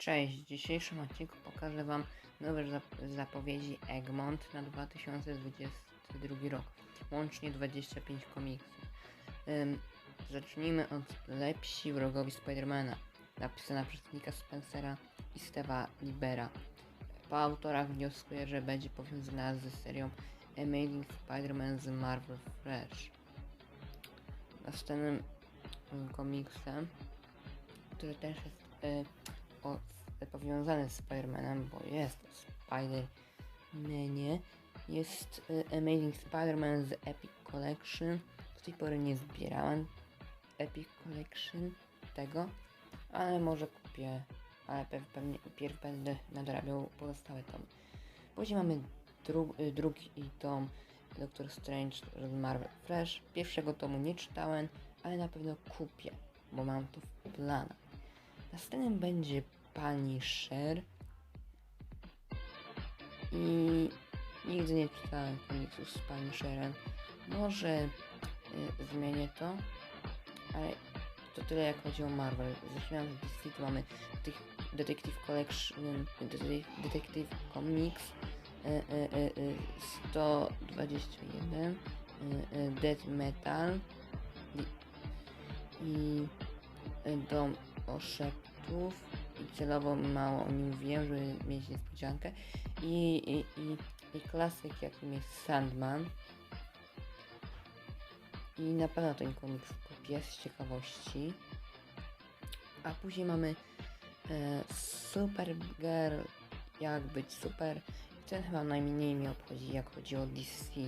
Cześć, w dzisiejszym odcinku pokażę Wam nowe zap- zapowiedzi Egmont na 2022 rok. Łącznie 25 komiksów. Ym, zacznijmy od Lepsi wrogowi Spidermana, napisana przez Nika Spencera i Steve'a Libera. Po autorach wnioskuję, że będzie powiązana ze serią Amazing Spider-Man z Marvel Fresh. Następnym ym, komiksem, który też jest y, powiązany z Spider-Manem, bo jest Spider-Manie, jest y, Amazing Spider-Man z Epic Collection. Do tej pory nie zbierałem Epic Collection tego, ale może kupię, ale pe- pewnie pierw będę nadrabiał pozostałe tomy. Później mamy dru- y, drugi tom Doctor Strange z Marvel Fresh. Pierwszego tomu nie czytałem, ale na pewno kupię, bo mam to w planach. Następnym będzie Punisher. I nigdy nie czytałem komiksów z Punisherem. Może y, zmienię to, ale to tyle jak chodzi o Marvel. Zaczynamy z DC, tu mamy tych Detective Collection, Detective, Comics y, y, y, y, 121, y, y, Death Metal i, i y, Dom Oszeptów i celowo mało o nim mówiłem, żeby mieć niespodziankę. I, i, i, i klasyk jakim jest Sandman. I na pewno ten komiks kupię z ciekawości. A później mamy e, Supergirl jak być super. Ten chyba najmniej mnie obchodzi jak chodzi o DC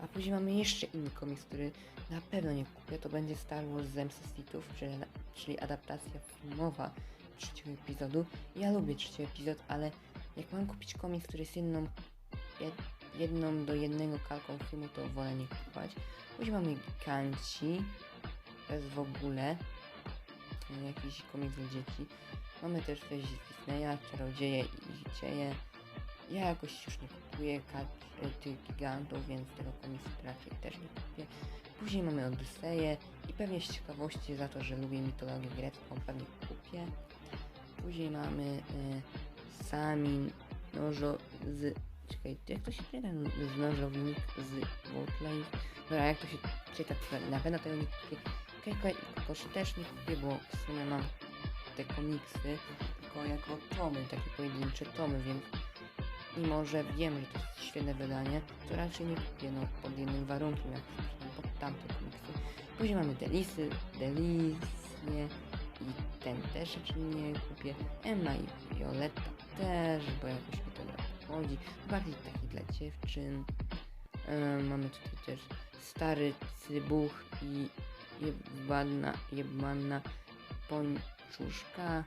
a później mamy jeszcze inny komiks, który na pewno nie kupię. To będzie Star Wars Zemsta Sithów, czyli, czyli adaptacja filmowa trzeciego epizodu. Ja lubię trzeci epizod, ale jak mam kupić komiks, który jest jedną, jed, jedną do jednego kalką filmu, to wolę nie kupować. Później mamy Giganci. To jest w ogóle e, jakiś komiks dla dzieci. Mamy też coś z Disneya, Czarodzieje i dzieje. Ja jakoś już nie kupuję y, tych gigantów, więc tego komiksu raczej też nie kupię. Później mamy Odyseję i pewnie z ciekawości za to, że lubię mitologię grecką, pewnie kupię. Później mamy y, Samin Nożo z... Czekaj, jak to się czyta? Z Nożownik z Wortlife. Dobra, jak to się czyta, na pewno tego nie kupię. Kokosz też nie kupię, bo w sumie mam te komiksy tylko jako tomy, takie pojedyncze tomy, więc mimo że wiem, że to jest świetne wydanie, to raczej nie kupię, no pod jednym warunkiem, jak pod tamte komiksy. Później mamy Delisy, Delisnie i ten też raczej nie kupię. Emma i Violetta też, bo jakoś mi to nie chodzi. Bardziej taki dla dziewczyn. E, mamy tutaj też Stary Cybuch i Jebana, jebana Pończuszka.